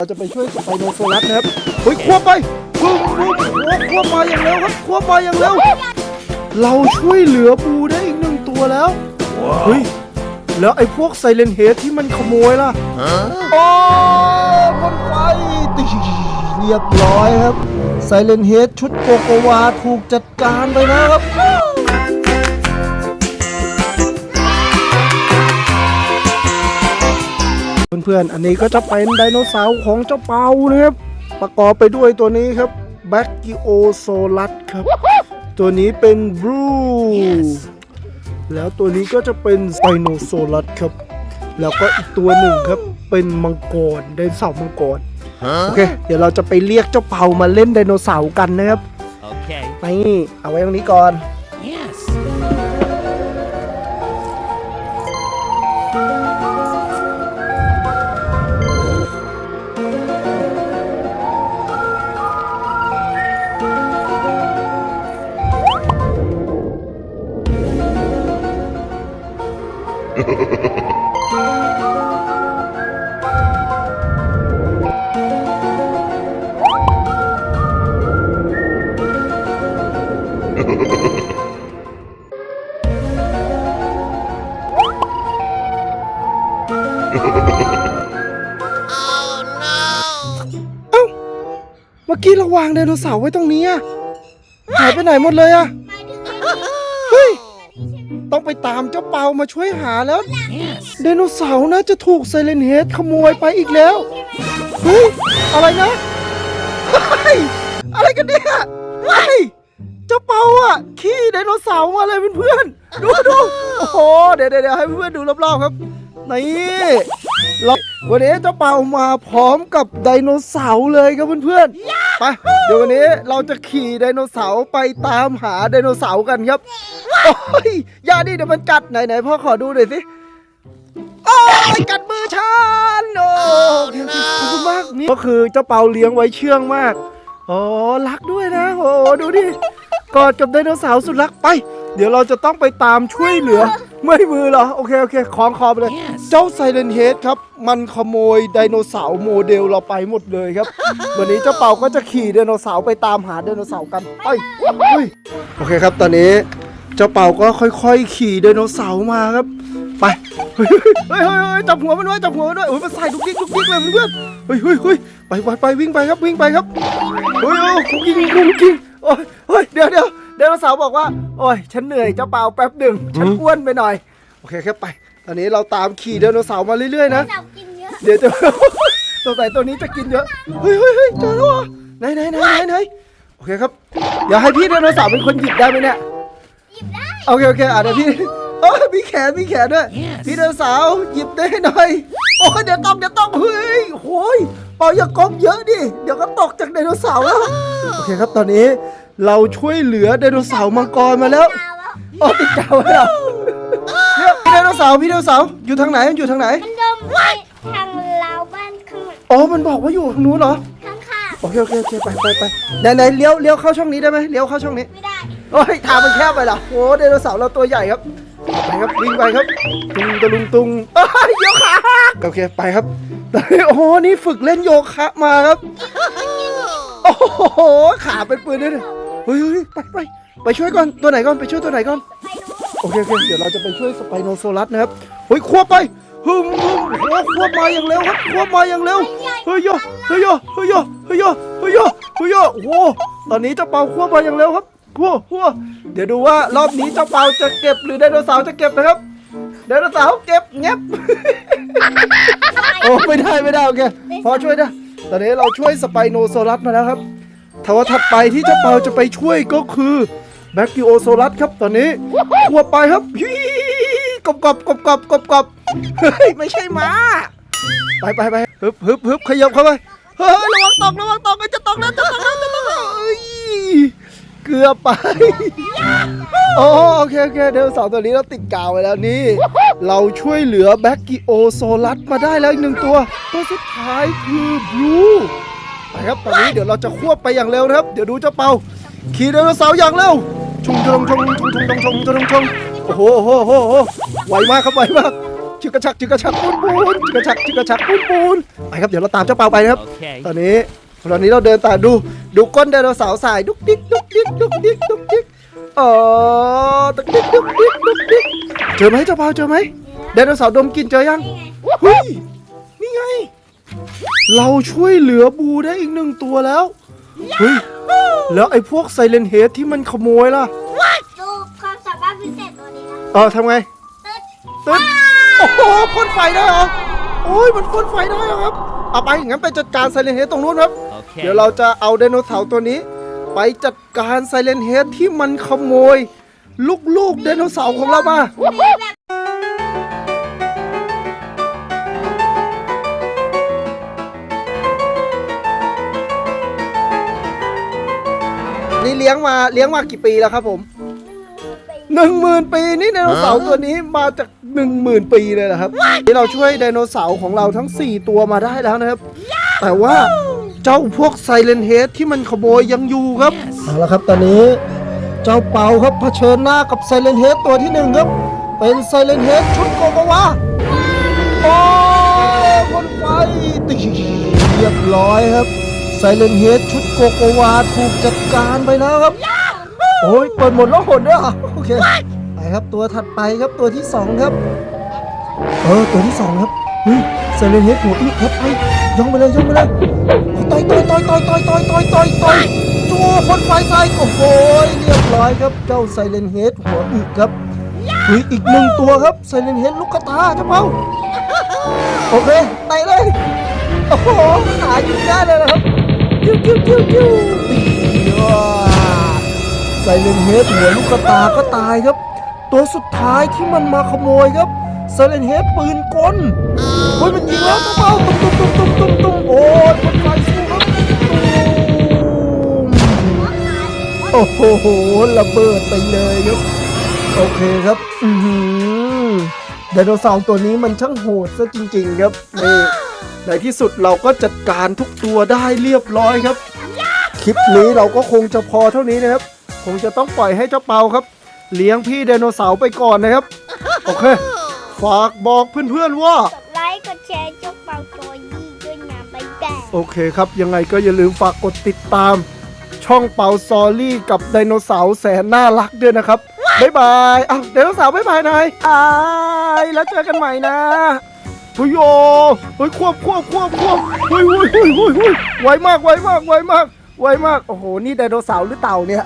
เราจะไปช่วยสไปโนโซลัสนะครับเฮ้ยควบไปควบควบควบควบมาอย่างเร็วครับควบมาอย่างเร็ว เราช่วยเหลือบูได้อีกหนึ่งตัวแล้ว เฮ้ย แล้วไอ้พวกไซเลนเฮดที่มันขโมยล่ะโอ้บนไฟตีเรียบร้อยครับไซเลนเฮดชุดโกโกวาถูกจัดการไปนะครับ พื่อนๆ อันนี้ก็จะเป็นไดโนเสาร์ของเจ้าเปานะครับ ประกอบไปด้วยตัวนี้ครับแบ c กิโอโซลัสครับ ตัวนี้เป็นบลูแล้วตัวนี้ก็จะเป็นสไปโนโซลัสครับ แล้วก็อีกตัวหนึ่งครับเป็นมังกรไดโนเสาร์มังกรโอเค เดี๋ยวเราจะไปเรียกเจ้าเปามาเล่นไดโนเสาร์กันนะครับ Okay. นี่เอาไว้ตรงนี้ก่อน เมื่อกี้เราวางไดโนเสาร์ไว้ตรงนี้อะหายไปไหนหมดเลยอะเฮ้ย ต้องไปตามเจ้าเปามาช่วยหาแล้ว Yes. ไดโนเสาร์น่าจะถูกไซเลนเฮดขโมยไปอีกแล้วเฮ้ยอะไรนะเฮ้ยอะไรกันเนี่ยเฮ้ยเจ้าเปาอะขี้ไดโนเสาร์มาเลยเพื่อนๆดูดูโอ้โหเดี๋ยวเดี๋ยวเดี๋ยวให้เพื่อนๆดูรอบๆครับนี่เราวันนี้เจ้าเปามาพร้อมกับไดโนเสาร์เลยครับเพื่อนๆ ไปเดี๋ยววันนี้เราจะขี่ไดโนเสาร์ไปตามหาไดโนเสาร์กันครับโอ้ยอย่าดิเดี๋ยวมันกัดไหนไหนพ่อขอดูหน่อยสิโอ้ยกัดมือฉันโอ้ขอบคุณมากนี่ก็คือเจ้าเปาเลี้ยงไว้เชื่องมากอ๋อรักด้วยนะโอ้ดูดิกอดกับไดโนเสาร์สุดรักไป เดี๋ยวเราจะต้องไปตามช่วยเหลือไม่มือเหรอโอเคโอเคคล้องคอไปเลย เจ้าไซเลนเฮดครับ มันขโมยไดโนเสาร์โมเดลเราไปหมดเลยครับ วันนี้เจ้าเปาก็จะขี่ไดโนเสาร์ไปตามหาไดโนเสาร์กันไปเฮ้ยโอเคครับ ตอนนี้เจ้าเปาก็ค่อย ๆ ขี่ไดโนเสาร์มาครับ ไปเฮ้ยเฮ้ยเฮ้ยเฮ้ยจับหัวมันไว้จับหัวมันไว้โอ้ยมันใส่ลูกดิ๊กลูกดิ๊กเลยเพื่อนเฮ้ยเฮ้ยเฮ้ยไปไปไปวิ่งไปครับวิ่งไปครับเฮ้ยโอ้คุกกิ้งคุกกิ้งโอ้ยเฮ้ยเดี๋ยวเดี๋ยวไดโนเสาร์บอกว่าโอ้ยฉันเหนื่อยเจ้าเปาแป๊บหนึ่งฉันอ้วนไปหน่อยโอเคครับไปต อนนี้เราตามขี่ไดโนเสาร์มาเรื่อยๆนะจับกินเยอะเดี๋ยวจะ สงสัยตัวนี้จะกินเยอะเฮ้ยเฮ้ยเฮ้ยเจอแล้วเหรอไหนไหนไหนไหนไหนโอเคครับเดี๋ยวให้พี่ไดโนเสาร์เป็นคนหยิบได้ไหมเนี่ยหยิบได้โอเคโอเคอะเดี๋ยวพี่โอ้ยมีแขนมีแขนด้วย Yes พี่ไดโนเสาร์หยิบได้หน่อยโอ้ยเดี๋ยวต้องเดี๋ยวต้องเฮ้ยโอ้ยเปล่าอย่ากบเยอะดิเดี๋ยวก็ตกจากไดโนเสาร์แล้วโอเคครับตอนนี้เราช่วยเหลือไดโนเสาร์มังกรมาแล้วดาวแล้วโอ้ติดกาวไว้แล้วเนี่ยพี่ได โนเสาร์พี่ไดโนเสาร์อยู่ทางไหนอยู่ทางไหน มันดมไปทางลาวบ้านข้างอ๋อ มันบอกว่าอยู่ทางนู้นเหรอ ข้างข้างโอเคโอเคโอเคไปไปไปไหนไหนเลี้ยวเลี้ยวเข้าช่องนี้ได้ไหมเลี้ยวเข้าช่องนี้ไม่ได้โอ้ยทางมันแคบไปเหรอโอ้ไดโนเสาร์เราตัวใหญ่ครับไปครับวิ่งไปครับตุงตะลุงตุงเอ้ยโยคะโอเคไปครับโอ้โหนี่ฝึกเล่นโยคะมาครับ โอ้โหขาเป็นปืนด้วยเนี่ยเฮ้ยเฮ้ยไปไปไปช่วยก่อนตัวไหนก่อนไปช่วยตัวไหนก่อน ไปดู โอเคโอเคเดี๋ยวเราจะไปช่วยสไปโนโซลัสนะครับเฮ้ยควบไปฮึมฮึมโอ้ควบมาอย่างเร็วครับควบมาอย่างเร็วเฮ้ยโยเฮ้ยโยเฮ้ยโยเฮ้ยโยเฮ้ยโยเฮ้ยโยโอ้โหตอนนี้เจ้าเปาควบมาอย่างเร็วครับหัวหัวเดี๋ยวดูว่ารอบนี้เจ้าเปาจะเก็บหรือไดโนเสาร์จะเก็บนะครับไดโนเสาร์เก็บเงียบโอ้ไม่ได้ไม่ได้โอเคพอช่วยนะตอนนี้เราช่วยสไปโนโซลัสมาแล้วครับทว่าถัดไปที่เจ้าเปาจะไปช่วยก็คือ แบคกิโอโซลัสครับตอนนี้ขวบไปครับฮีกบกบกบกบกบกบเฮ้ยไม่ใช่หมาไปไปไปฮึบฮึบฮึบขยับเข้าไปเฮ้ยระวังตกระวังตกจะตกแล้วจะตกแล้วจะตกแล้วเอ้ยเกือบไปโอเคโอเคเดี๋ยวสองตัวนี้เราติดกาวไว้แล้วนี่ เราช่วยเหลือแบคกิโอโซลัสมาได้แล้วอีกหนึ่งตัว ตัวสุดท้ายคือบลูไปครับตอนนี้เดี๋ยวเราจะควบไปอย่างเร็วนะครับ เดี๋ยวดูเจ้าเปาขี่ไดโนเสาร์อย่างเร็ว ชงชงชงชงชงชงชงชงชงโอ้โหโอ้โหโอ้โหโหไวมากครับไวมากชึกกระชักชึกกระชักปูนปูนชึกกระชักชึกกระชักปูนปูนไปครับเดี๋ยวเราตามเจ้าเปาไปนะครับ ตอนนี้ตอนนี้เราเดินตามดูดูก้นไดโนเสาร์สายดุกดิกดุกดิกดุกดิกดุกดิกอ๋อดุกดิกดุกดิกดุกดิกเจอไหมเจ้าเปาเจอไหมไดโนเสาร์ดมกลินเจอยังนี่ไงเฮ้ยนี่ไง เราช่วยเหลือบูได้อีกหนึ่งตัวแล้ว เฮ้ยแล้วไอ้พวกไซเลนเฮดที่มันขโมยล่ะดูความสามารถพิเศษตัวนี้นะเออทำไงตึ๊ดตึ๊ดโอ้โหพ่นไฟได้เหรอโอ้ยมันพ่นไฟได้เหรอครับ เอาไปงั้นไปจัดการไซเลนเฮดตรงนู้นครับ Okay. เดี๋ยวเราจะเอาไดโนเสาร์ตัวนี้ ไปจัดการไซเลนเฮดที่มันขโมย ลูกๆไดโนเสาร์ของเรามา นี่เลี้ยงมาเลี้ยงมากี่ปีแล้วครับผมหนึ่งหมื่นปีนี่ไดโนเสาร์ตัวนี้มาจากหนึ่งหมื่นปีเลยนะครับที่เราช่วยไดโนเสาร์ของเราทั้ง 4 ตัวมาได้แล้วนะครับ แต่ว่าเจ้าพวกไซเลนเฮดที่มันขโมยยังอยู่ครับเอาละครับตอนนี้เจ้าเปาครับเผชิญหน้ากับไซเลนเฮดตัวที่หนึ่งครับ เป็นไซเลนเฮดชุดโกโกวาโอ้ยคนไฟตีเรียบร้อยครับ ไซเลนเฮดชุดโกโกวาถูกจัดการไปแล้วครับ โอ้ยเปิดหมดแล้วหนด้วยเหรอโอเค ไปครับตัวถัดไปครับตัวที่สองครับ เออตัวที่สองครับเฮ้ยไซเลนเฮดหัวอึครับไปย่องไปเลยย่องไปเลยต่อยต่อยต่อยต่อยต่อยต่อยต่อยต่อยต่อยจัวพ่นไฟใส่โอ้โหเรียบร้อยครับเจ้าไซเลนเฮดหัวอึครับเฮ้ยอีกหนึ่งตัวครับไซเลนเฮดลูกกระตาจะเปาโอเคไต่เลยโอ้โหขาหยุดได้เลยนะครับ จิ้วจิ้วจิ้วจิ้วว้าไซเลนเฮดหัวลูกกระตาก็ตายครับ ตัวสุดท้ายที่มันมาขโมยครับไซเลนเฮดปืนกลโอ้ยมันยิงแล้วตุ้มเป้าตุ้มตุ้มตุ้มตุ้มตุ้มตุ้มโอ้ยคนไฟสู้ครับโอ้โหระเบิดไปเลยครับโอเคครับอือหือไดโนเสาร์ตัวนี้มันช่างโหดซะจริง ๆ ครับนี่ ในที่สุดเราก็จัดการทุกตัวได้เรียบร้อยครับ คลิปนี้เราก็คงจะพอเท่านี้นะครับ คงจะต้องปล่อยให้เจ้าเปาครับ เลี้ยงพี่ไดโนเสาร์ไปก่อนนะครับ โอเค ฝากบอกเพื่อนๆว่า กดไลค์กดแชร์จุกเป่าโจยี่ด้วยนะบ๊ายบายโอเคครับ ยังไงก็อย่าลืมฝากกดติดตาม ช่องเปาซอรี่กับไดโนเสาร์แสนน่ารักด้วยนะครับ บ๊ายบายอ้าวไดโนเสาร์บ๊ายบายนายอายแล้วเจอกันใหม่นะ เฮ้ยโยเฮ้ยควบควบควบควบเฮ้ยเฮ้ยเฮ้ยเฮ้ยเฮ้ยไวมากไวมากไวมากไวมาก โอ้โห นี่ไดโนเสาร์หรือเต่าเนี่ย